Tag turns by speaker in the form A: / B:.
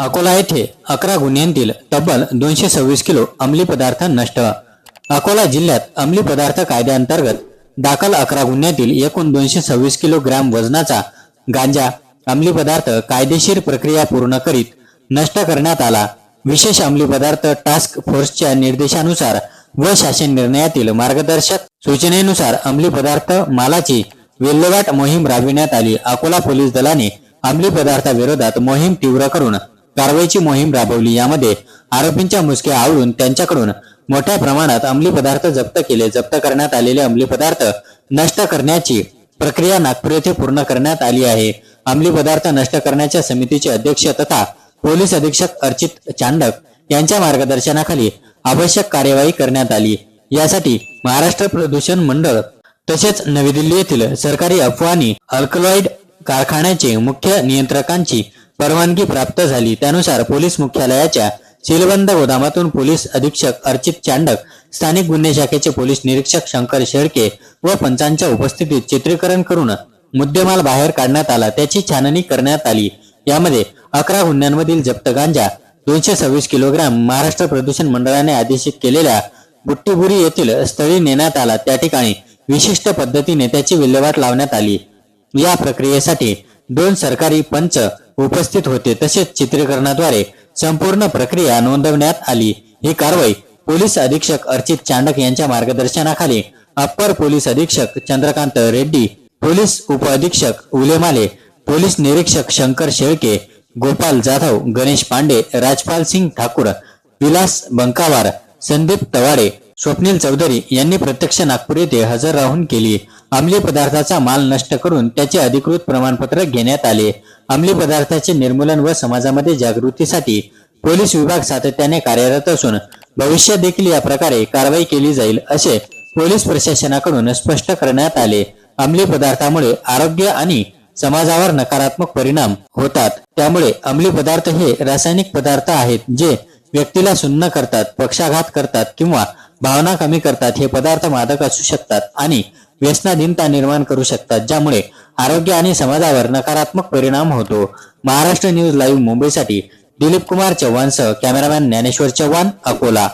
A: अकोला येथे अकरा गुन्ह्यांतील तब्बल दोनशे सव्वीस किलो अंमली पदार्थ नष्ट. अकोला जिल्ह्यात अंमली पदार्थ कायद्याअंतर्गत दाखल अकरा गुन्ह्यातील एकूण दोनशे सव्वीस किलो ग्रॅम वजनाचा गांजा अंमली पदार्थ कायदेशीर प्रक्रिया पूर्ण करीत नष्ट करण्यात आला. विशेष अंमली पदार्थ टास्क फोर्सच्या निर्देशानुसार व शासन निर्णयातील मार्गदर्शक सूचनेनुसार अंमली पदार्थ मालाची विल्हेवाट मोहीम राबविण्यात आली. अकोला पोलीस दलाने अंमली पदार्थाविरोधात मोहीम तीव्र करून कारवाईची मोहीम राबवली. यामध्ये आरोपींच्या मुसक्या आवळून त्यांच्याकडून मोठ्या प्रमाणात अंमली पदार्थ जप्त केले. जप्त करण्यात आलेले अंमली पदार्थ नष्ट करण्याची प्रक्रिया नागपूर येथे पूर्ण करण्यात आली आहे. अंमली पदार्थ नष्ट करण्याच्या समितीचे अध्यक्ष तथा पोलीस अधीक्षक अर्चित चांडक यांच्या मार्गदर्शनाखाली आवश्यक कार्यवाही करण्यात आली. यासाठी महाराष्ट्र प्रदूषण मंडळ तसेच नवी दिल्ली येथील सरकारी अफवानी अल्कलॉइड कारखान्याचे मुख्य नियंत्रकांची परवानगी प्राप्त झाली. त्यानुसार पोलीस मुख्यालयाच्या सीलबंद गोदामातून पोलीस अधीक्षक अर्चित चांडक स्थानिक गुन्हे शाखेचे पोलीस निरीक्षक शंकर शेळके व पंचांच्या उपस्थितीत चित्रीकरण करून मुद्देमाल बाहेर काढण्यात आला. त्याची छाननी करण्यात आली. यामध्ये अकरा गुन्ह्यांमधील जप्त गांजा दोनशे सव्वीस किलोग्राम महाराष्ट्र प्रदूषण मंडळाने आदेशित केलेल्या बुट्टीबुरी येथील स्थळी नेण्यात आला. त्या ठिकाणी विशिष्ट पद्धतीने त्याची विल्हेवाट लावण्यात आली. या प्रक्रियेसाठी दोन सरकारी पंच उपस्थित होते. तसेच चित्रीकरणाद्वारे संपूर्ण प्रक्रिया नोंदवण्यात आली. ही कारवाई पोलीस अधीक्षक अर्चित चांडक यांच्या मार्गदर्शनाखाली अप्पर पोलीस अधीक्षक चंद्रकांत रेड्डी पोलीस उपअधीक्षक उलेमाले पोलीस निरीक्षक शंकर शेळके गोपाल जाधव गणेश पांडे राजपाल सिंग ठाकूर विलास बंकावार संदीप तवाडे स्वप्नील चौधरी यांनी प्रत्यक्ष नागपूर येथे हजर राहून केली. अंमली पदार्थाचा माल नष्ट करून त्याचे अधिकृत प्रमाणपत्र घेण्यात आले. अंमली पदार्थाचे निर्मूलन व समाजामध्ये जागृतीसाठी पोलीस विभाग सातत्याने कार्यरत असून भविष्यात देखील या प्रकारे कारवाई केली जाईल असे पोलीस प्रशासनाकडून स्पष्ट करण्यात आले. अंमली पदार्थामुळे आरोग्य आणि समाजावर नकारात्मक परिणाम होतात. त्यामुळे अंमली पदार्थ हे रासायनिक पदार्थ आहेत जे व्यक्तीला सुन्न करतात पक्षाघात करतात किंवा भावना कमी करतात हे पदार्थ मादक असू शकतात आणि व्यसनाधीनता निर्माण करू शकतात ज्यामुळे आरोग्य आणि समाजावर नकारात्मक परिणाम होतो. महाराष्ट्र न्यूज लाईव्ह मुंबईसाठी दिलीप कुमार चव्हाणसह कॅमेरामॅन ज्ञानेश्वर चव्हाण अकोला.